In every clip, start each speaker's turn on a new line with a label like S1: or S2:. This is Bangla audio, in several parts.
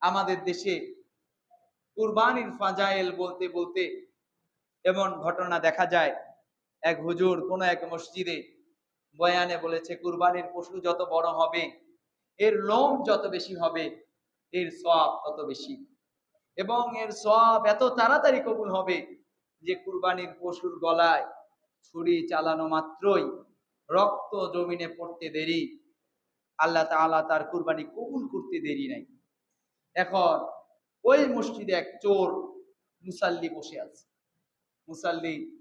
S1: আমাদের দেশে কুরবানির ফাজাইল বলতে বলতে এমন ঘটনা দেখা যায়। এক হুজুর কোন এক মসজিদে বয়ানে বলেছে, কুরবানির পশু যত বড় হবে, এর লোম যত বেশি হবে, এর সব তত বেশি। এবং এর সব এত তাড়াতাড়ি কবুল হবে যে কুরবানির পশুর গলায় ছুরি চালানো মাত্রই রক্ত জমিনে পড়তে দেরি। আল্লাহ তাআলা তার কুরবানি কবুল করতে দেরি নাই। এখন ওই মসজিদে এক চোর মুসাল্লি বসে আছে। মুসাল্লি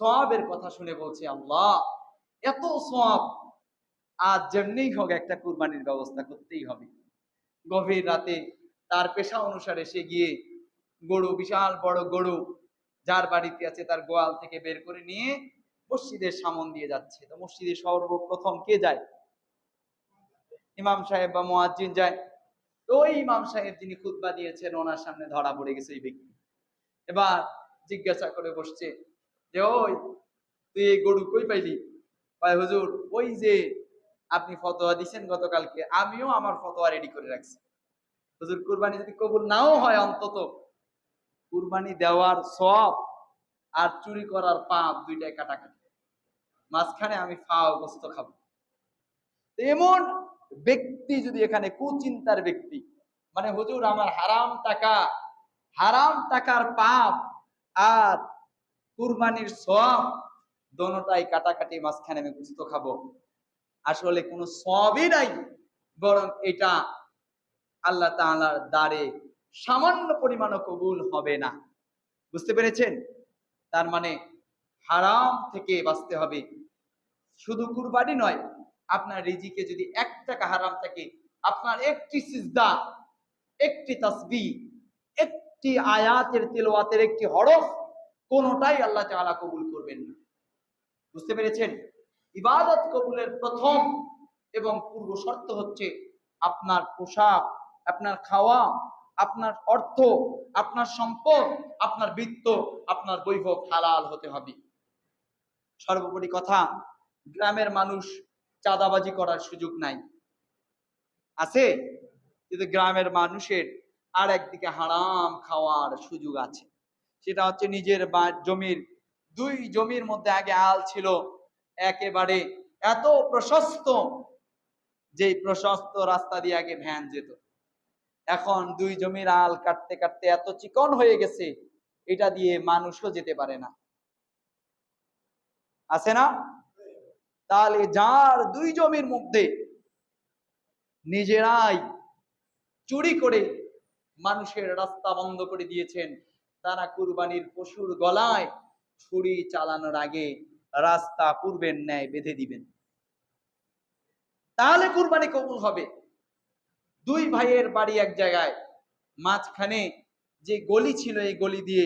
S1: সবের কথা শুনে বলছে, আল্লাহ, এত সব আজ যেমনিই হোক একটা কুরবানির ব্যবস্থা করতেই হবে। গভীর রাতে তার পেশা অনুসারে সে গিয়ে গরু, বিশাল বড় গরু যার বাড়িতে আছে তার গোয়াল থেকে বের করে নিয়ে মসজিদের সামন দিয়ে যাচ্ছে। তো মসজিদে সর্বপ্রথম কে যায়? ইমাম সাহেব বা মোয়াজ্জিন যায়। ওই ইমাম সাহেব যিনি খুতবা দিয়েছেন, ওনার সামনে ধরা পড়ে গেছে এই ব্যক্তি। এবার জিজ্ঞাসা করে বসছে যে, ওই, তুই এই গরু কই পাইলি? ভাই হুজুর, ওই যে আপনি ফতোয়া দিছেন গতকালকে, আমিও আমার ফতোয়া রেডি করে রাখছি। হুজুর, কুরবানি যদি কবুল নাও হয় অন্তত, কুরবানি দেওয়ার সব আর চুরি করার পাপ দুইটাই কাটাকাটি। মাঝখানে আমি ফাও গোস্ত খাব। এমন ব্যক্তি যদি এখানে কুচিন্তার ব্যক্তি মানে হুজুর আমার হারাম টাকা, হারাম টাকার পাপ আর কুরবানির সব দোনোটাই কাটাকাটি মাঝখানে আমি গুস্ত খাব। আসলে কোনো সবই নাই, বরং এটা আল্লাহ তাআলার দ্বারে সামান্য পরিমাণও কবুল হবে না। বুঝতে পেরেছেন? তার মানে হারাম থেকে বাঁচতে হবে। শুধু কুরবানি নয় আপনার রিজিকে যদি এক টাকা হারাম থাকে, আপনার একটি সিজদা, একটি তাসবি, একটি আয়াতের তেলাওয়াতের একটি হরফ, কোনোটাই আল্লাহ তাআলা কবুল করবেন না। বুঝতে পেরেছেন? ইবাদত কবুলের প্রথম এবং পূর্ব শর্ত হচ্ছে আপনার পোশাক, আপনার খাওয়া, আপনার অর্থ, আপনার সম্পদ, আপনার বৃত্ত, আপনার বৈভব হালাল হতে হবে। সর্বোপরি কথা, গ্রামের মানুষ চাঁদাবাজি করার সুযোগ নাই। আছে? কিন্তু গ্রামের মানুষের আর একদিকে হারাম খাওয়ার সুযোগ আছে। সেটা হচ্ছে নিজের জমির, দুই জমির মধ্যে আগে আল ছিল। একেবারে এত প্রশস্ত যে প্রশস্ত রাস্তা দিয়ে আগে ভ্যান যেত। এখন দুই জমির আল কাটতে কাটতে এত চিকন হয়ে গেছে, এটা দিয়ে মানুষও যেতে পারে না। আছে না? তাহলে যার দুই জমির মধ্যে নিজেরাই চুরি করে মানুষের রাস্তা বন্ধ করে দিয়েছেন, তারা কুরবানির পশুর গলায় ছুরি চালানোর আগে রাস্তা পূর্বের ন্যায় বেঁধে দিবেন। তাহলে কুরবানি কবুল হবে। দুই ভাইয়ের বাড়ি এক জায়গায়, মাঝখানে যে গলি ছিল, এই গলি দিয়ে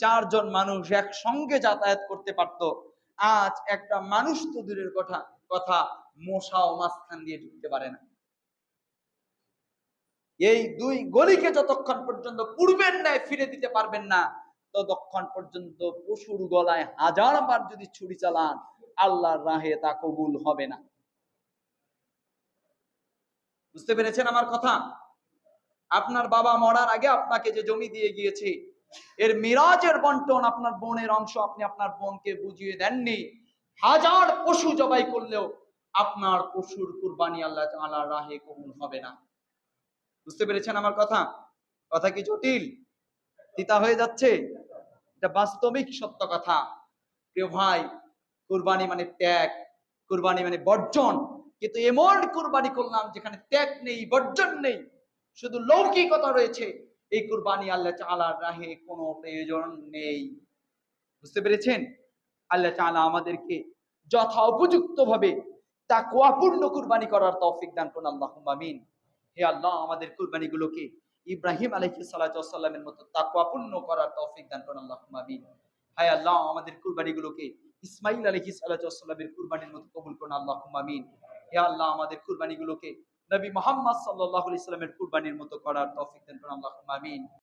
S1: চারজন মানুষ একসঙ্গে যাতায়াত করতে পারত। আজ একটা মানুষ তো দূরের কথা কথা মশাও মাঝখান দিয়ে ঢুকতে পারে না। এই দুই গলিকে যতক্ষণ পর্যন্ত পূর্বের ন্যায় ফিরে দিতে পারবেন না, ততক্ষণ পর্যন্ত পশুর গলায় হাজার বার যদি ছুরি চালান, আল্লাহর রাহে তা কবুল হবে না। বুঝতে পেরেছেন আমার কথা? আপনার বাবা মরার আগে আপনাকে যে জমি দিয়ে গিয়েছে এর মিরাজের বন্টন আপনার বোনের অংশ, আপনি আপনার বোনকে বুঝিয়ে দেননি। হাজার পশু জবাই করলেও আপনার পশুর কুরবানি আল্লাহ তাআলার রাহে কবুল হবে না। বুঝতে পেরেছেন আমার কথা? কথা কি জটিল? তিতা হয়ে যাচ্ছে? এটা বাস্তবিক সত্য কথা। প্রিয় ভাই, কুরবানি মানে ত্যাগ, কুরবানি মানে বর্জন। কিন্তু এমন কুরবানি করলাম যেখানে ত্যাগ নেই, বর্জন নেই। শুধু লৌকিকতা রয়েছে। এই কুরবানি আল্লাহ তাআলার রাহে কোনো প্রয়োজন নেই। বুঝতে পেরেছেন? আল্লাহ তাআলা আমাদেরকে যথা উপযুক্ত ভাবে তাকওয়াপূর্ণ কুরবানি করার তৌফিক দান করুন, আল্লাহুম্মা আমিন। হে আল্লাহ, আমাদের কুরবানিগুলোকে ইব্রাহিম আলাইহিস সালামের মতো তাকওয়াপূর্ণ করার তৌফিক দান করুন, আল্লাহুম্মা আমিন। হায় আল্লাহ, আমাদের কুরবানিগুলোকে ইসমাইল আলাইহিস সালামের কুরবানির মতো কবুল করুন, আল্লাহুম্মা আমিন। হে আল্লাহ, আমাদের কুরবানিগুলোকে নবী মোহাম্মদ সাল্লাহ ইসলামের কুরবানির মতো করার তফিক দেন আল্লাহ আমিন।